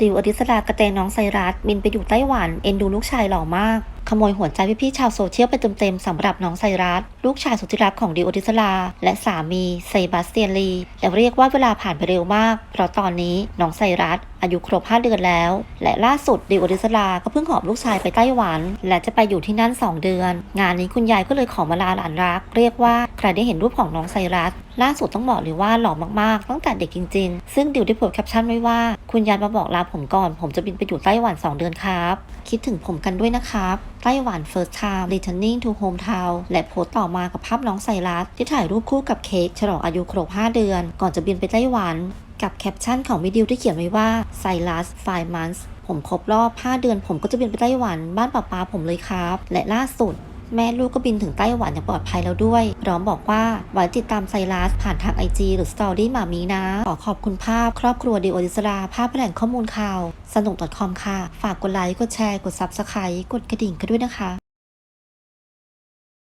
ดิวอดิสรา กระเตน้องไซรัสบินไปอยู่ไต้หวัน เอ็นดูลูกชายหล่อมาก ขโมยหัวใจพี่ๆชาวโซเชียลไปเต็มๆสำหรับน้องไซรัสลูกชายสุดที่รักของดิวอดิสราและสามีเซบาสเตียนลีแต่เรียกว่าเวลาผ่านไปเร็วมาก เพราะตอนนี้น้องไซรัสอายุครบ 5 เดือนแล้ว และล่าสุดดิวอดิสราก็เพิ่งหอบลูกชายไปไต้หวัน และจะไปอยู่ที่นั่น 2 เดือน งานนี้คุณยายก็เลยขอมาลาหลานรัก เรียกว่าใครได้เห็นรูปของน้องไซรัสล่าสุดต้องบอกเลยว่าหล่อมากๆ ตั้งแต่เด็กจริง ๆ ซึ่งดิวได้โพสแคปชั่นไว้ว่า คุณยายมาบอกลาผมก่อน ผมจะบินไปอยู่ไต้หวัน 2 เดือนครับ คิดถึงผมกันด้วยนะครับ ไต้หวัน first time returning to hometown และโพสต์ต่อมากับภาพน้องไซรัส ที่ถ่ายรูปคู่กับเค้กฉลองอายุครบ 5 เดือน ก่อนจะบินไปไต้หวัน กับแคปชั่นของวิดีโอที่เขียนไว้ว่าไซรัส five months ผมครบรอบ 5 เดือน ผมก็จะบินไปไต้หวัน บ้านป้าปาผมเลยครับ และล่าสุด แม่ลูกก็บินถึงไต้หวันอย่างปลอดภัยแล้วด้วยพร้อมบอกว่าหว้ติดตามไซรัสผ่านทางไอจีหรือสตอรี่หมามีนะ ขอขอบคุณภาพครอบครัวดิโอดิสราภาพแหล่งข้อมูลข่าว สนุก .com ค่ะ ฝากกดไลค์ กดแชร์ กดซับสไครต์กดกระดิ่งกันด้วยนะคะ